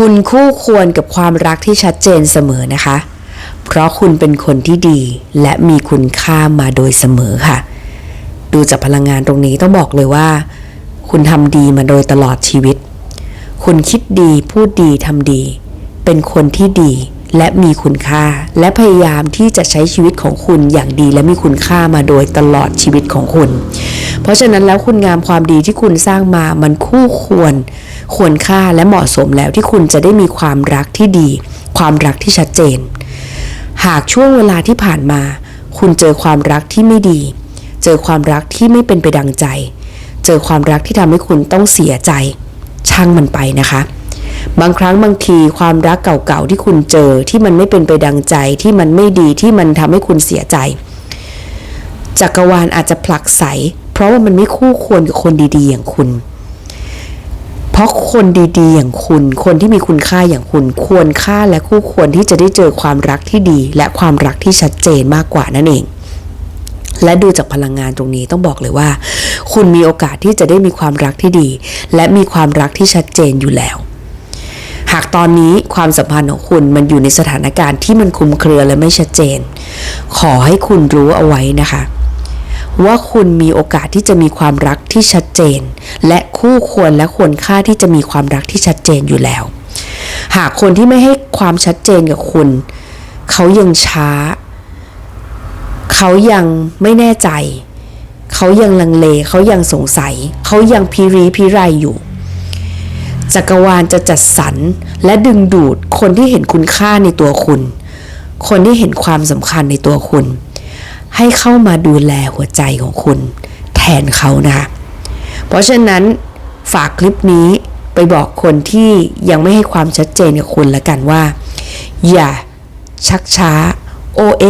คุณคู่ควรกับความรักที่ชัดเจนเสมอนะคะ เพราะคุณเป็นคนที่ดีและมีคุณค่ามาโดยเสมอค่ะ ดูจากพลังงานตรงนี้ต้องบอกเลยว่า คุณทำดีมาโดยตลอดชีวิต คุณคิดดีพูดดีทำดี เป็นคนที่ดีและมีคุณค่า และพยายามที่จะใช้ชีวิตของคุณอย่างดีและมีคุณค่ามาโดยตลอดชีวิตของคุณ เพราะฉะนั้นแล้วคุณงามความดีที่คุณสร้างมามันคู่ควร ควรค่าและเหมาะสมแล้วที่คุณจะได้มีความรักที่ดี ความรักที่ชัดเจน หากช่วงเวลาที่ผ่านมา คุณเจอความรักที่ไม่ดี เจอความรักที่ไม่เป็นไปดังใจ เจอความรักที่ทำให้คุณต้องเสียใจ ช่างมันไปนะคะบางครั้งบางทีความรักเก่าๆที่คุณเจอที่มันไม่เป็นไปดังใจที่มันไม่ดีที่มันทำให้คุณเสียใจ จักรวาลอาจจะผลักไส เพราะว่ามันไม่คู่ควรกับคนดีๆ อย่างคุณ เพราะคนดีๆ อย่างคุณ คนที่มีคุณค่าอย่างคุณ ควรค่าและคู่ควรที่จะได้เจอความรักที่ดี และความรักที่ชัดเจนมากกว่านั่นเอง และดูจากพลังงานตรงนี้ต้องบอกเลยว่า คุณมีโอกาสที่จะได้มีความรักที่ดี และมีความรักที่ชัดเจนอยู่แล้วหากตอนนี้ความสัมพันธ์ของคุณมันอยู่ในสถานการณ์ที่มันคุมเครือและไม่ชัดเจน ขอให้คุณรู้เอาไว้นะคะ ว่าคุณมีโอกาสที่จะมีความรักที่ชัดเจน และคู่ควรและควรค่าที่จะมีความรักที่ชัดเจนอยู่แล้ว หากคนที่ไม่ให้ความชัดเจนกับคุณ เขายังช้า เขายังไม่แน่ใจ เขายังลังเล เขายังสงสัย เขายังพิรีพิไรอยู่จักรวาลจะจัดสรรและดึงดูดคนที่เห็นคุณค่าในตัวคุณ คนที่เห็นความสำคัญในตัวคุณ ให้เข้ามาดูแลหัวใจของคุณ แทนเขานะคะเพราะฉะนั้นฝากคลิปนี้ไปบอกคนที่ยังไม่ให้ความชัดเจนกับคุณละกันว่า อย่าชักช้าโอเอ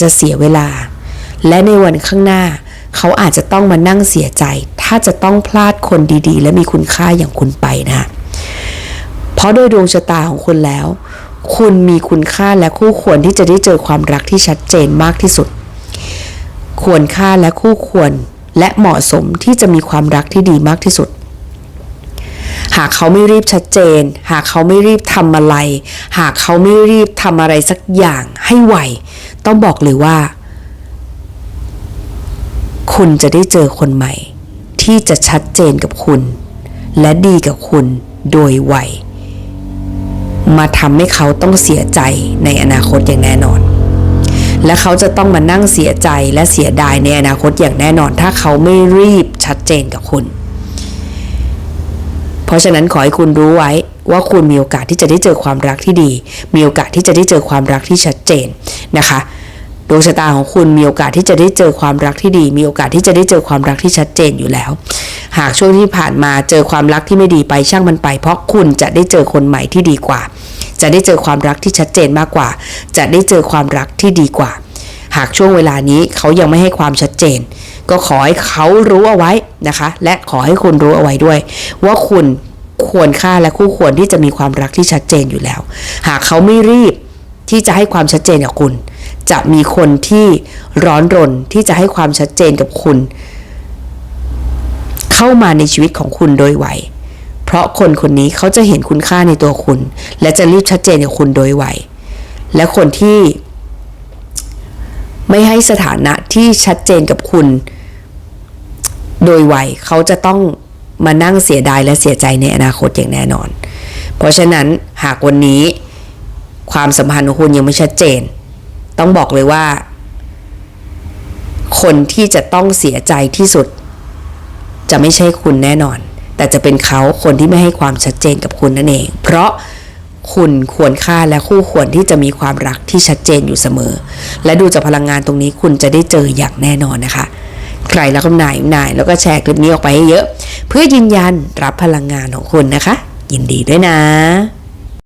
จะเสียเวลา และในวันข้างหน้า เขาอาจจะต้องมานั่งเสียใจ ถ้าจะต้องพลาดคนดีๆ และมีคุณค่าอย่างคุณไปนะเพราะโดยดวงชะตาของคุณแล้ว คุณมีคุณค่าและคู่ควรที่จะได้เจอความรักที่ชัดเจนมากที่สุด ควรค่าและคู่ควร และเหมาะสมที่จะมีความรักที่ดีมากที่สุด หากเขาไม่รีบชัดเจน หากเขาไม่รีบทำอะไร หากเขาไม่รีบทำอะไรสักอย่างให้ไวต้องบอกเลยว่า คุณจะได้เจอคนใหม่ ที่จะชัดเจนกับคุณ และดีกับคุณโดยไวมาทำให้เขาต้องเสียใจในอนาคตอย่างแน่นอน และเขาจะต้องมานั่งเสียใจและเสียดายในอนาคตอย่างแน่นอน ถ้าเขาไม่รีบชัดเจนกับคุณ เพราะฉะนั้นขอให้คุณรู้ไว้ว่าคุณมีโอกาสที่จะได้เจอความรักที่ดี มีโอกาสที่จะได้เจอความรักที่ชัดเจนนะคะดวงชะตาของคุณมีโอกาสที่จะได้เจอความรักที่ดี มีโอกาสที่จะได้เจอความรักที่ชัดเจนอยู่แล้ว หากช่วงที่ผ่านมาเจอความรักที่ไม่ดีไปช่างมันไป เพราะคุณจะได้เจอคนใหม่ที่ดีกว่า จะได้เจอความรักที่ชัดเจนมากกว่า จะได้เจอความรักที่ดีกว่า หากช่วงเวลานี้เขายังไม่ให้ความชัดเจน ก็ขอให้เขารู้เอาไว้นะคะ และขอให้คุณรู้เอาไว้ด้วย ว่าคุณควรค่าและคู่ควรที่จะมีความรักที่ชัดเจนอยู่แล้ว หากเขาไม่รีบที่จะให้ความชัดเจนกับคุณ จะมีคนที่ร้อนรนที่จะให้ความชัดเจนกับคุณ เข้ามาในชีวิตของคุณโดยไว เพราะคนคนนี้เขาจะเห็นคุณค่าในตัวคุณ และจะรีบชัดเจนกับคุณโดยไวและคนที่ ไม่ให้สถานะที่ชัดเจนกับคุณ โดยไวเขาจะต้องมานั่งเสียดายและเสียใจในอนาคตอย่างแน่นอน เพราะฉะนั้นหากวันนี้ ความสัมพันธ์ของคุณยังไม่ชัดเจน ต้องบอกเลยว่า คนที่จะต้องเสียใจที่สุด จะไม่ใช่คุณแน่นอน แต่จะเป็นเขาคนที่ไม่ให้ความชัดเจนกับคุณนั่นเอง เพราะคุณควรค่าและคู่ควรที่จะมีความรักที่ชัดเจนอยู่เสมอ และดูจากพลังงานตรงนี้คุณจะได้เจออย่างแน่นอนนะคะ ใครแล้วก็นายนายแล้วก็แชร์คลิปนี้ออกไปให้เยอะ เพื่อยืนยันรับพลังงานของคุณนะคะ ยินดีด้วยนะ